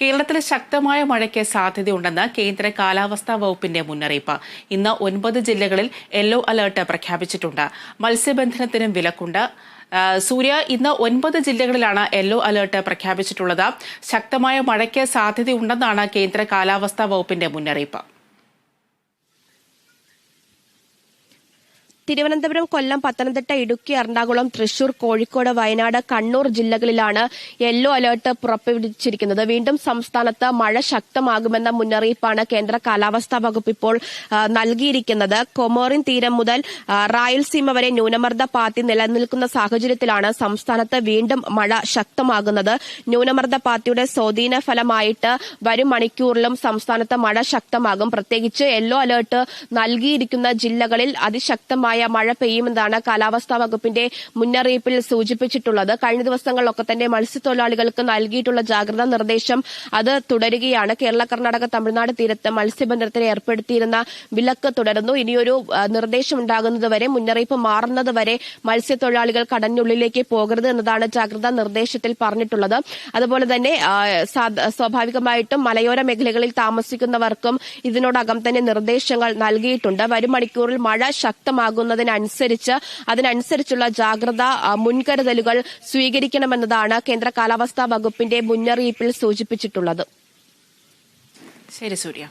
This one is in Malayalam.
കേരളത്തിൽ ശക്തമായ മഴയ്ക്ക് സാധ്യതയുണ്ടെന്ന് കേന്ദ്ര കാലാവസ്ഥാ വകുപ്പിന്റെ മുന്നറിയിപ്പ്. ഇന്ന് ഒൻപത് ജില്ലകളിൽ യെല്ലോ അലർട്ട് പ്രഖ്യാപിച്ചിട്ടുണ്ട്. മത്സ്യബന്ധനത്തിനും വിലക്കുണ്ട്. സൂര്യ ഇന്ന് ഒൻപത് ജില്ലകളിലാണ് യെല്ലോ അലർട്ട് പ്രഖ്യാപിച്ചിട്ടുള്ളത്. ശക്തമായ മഴയ്ക്ക് സാധ്യതയുണ്ടെന്നാണ് കേന്ദ്ര കാലാവസ്ഥാ വകുപ്പിന്റെ മുന്നറിയിപ്പ്. തിരുവനന്തപുരം കൊല്ലം പത്തനംതിട്ട ഇടുക്കി എറണാകുളം തൃശൂർ കോഴിക്കോട് വയനാട് കണ്ണൂർ ജില്ലകളിലാണ് യെല്ലോ അലർട്ട് പുറപ്പെടുവിച്ചിരിക്കുന്നത്. വീണ്ടും സംസ്ഥാനത്ത് മഴ ശക്തമാകുമെന്ന മുന്നറിയിപ്പാണ് കേന്ദ്ര കാലാവസ്ഥാ വകുപ്പ് ഇപ്പോൾ നൽകിയിരിക്കുന്നത്. കൊമോറിൻ തീരം മുതൽ റായൽസീമ വരെ ന്യൂനമർദ്ദ പാത്തി നിലനിൽക്കുന്ന സാഹചര്യത്തിലാണ് സംസ്ഥാനത്ത് വീണ്ടും മഴ ശക്തമാകുന്നത്. ന്യൂനമർദ്ദ പാത്തിയുടെ സ്വാധീന ഫലമായിട്ട് വരും മണിക്കൂറിലും സംസ്ഥാനത്ത് മഴ ശക്തമാകും. പ്രത്യേകിച്ച് യെല്ലോ അലർട്ട് നൽകിയിരിക്കുന്ന ജില്ലകളിൽ അതിശക്തമായ മഴ പെയ്യുമെന്നാണ് കാലാവസ്ഥാ വകുപ്പിന്റെ മുന്നറിയിപ്പിൽ സൂചിപ്പിച്ചിട്ടുള്ളത്. കഴിഞ്ഞ ദിവസങ്ങളിലൊക്കെ തന്നെ മത്സ്യത്തൊഴിലാളികൾക്ക് നൽകിയിട്ടുള്ള ജാഗ്രതാ നിർദ്ദേശം അത് തുടരുകയാണ്. കേരള കർണാടക തമിഴ്നാട് തീരത്ത് മത്സ്യബന്ധനത്തിന് ഏർപ്പെടുത്തിയിരുന്ന വിലക്ക് തുടരുന്നു. ഇനിയൊരു നിർദ്ദേശം ഉണ്ടാകുന്നതുവരെ മുന്നറിയിപ്പ് മാറുന്നതുവരെ മത്സ്യത്തൊഴിലാളികൾ കടലിനുള്ളിലേക്ക് പോകരുത് എന്നതാണ് ജാഗ്രതാ നിർദ്ദേശത്തിൽ പറഞ്ഞിട്ടുള്ളത്. അതുപോലെ തന്നെ സ്വാഭാവികമായിട്ടും മലയോര മേഖലകളിൽ താമസിക്കുന്നവർക്കും ഇതിനോടകം തന്നെ നിർദ്ദേശങ്ങൾ നൽകിയിട്ടുണ്ട്. വരും മണിക്കൂറിൽ മഴ ശക്തമാകുന്നതിനനുസരിച്ച് അതിനനുസരിച്ചുള്ള ജാഗ്രത മുൻകരുതലുകൾ സ്വീകരിക്കണമെന്നതാണ് കേന്ദ്ര കാലാവസ്ഥാ വകുപ്പിന്റെ മുന്നറിയിപ്പിൽ സൂചിപ്പിച്ചിട്ടുള്ളത്. ശരി സൂര്യ.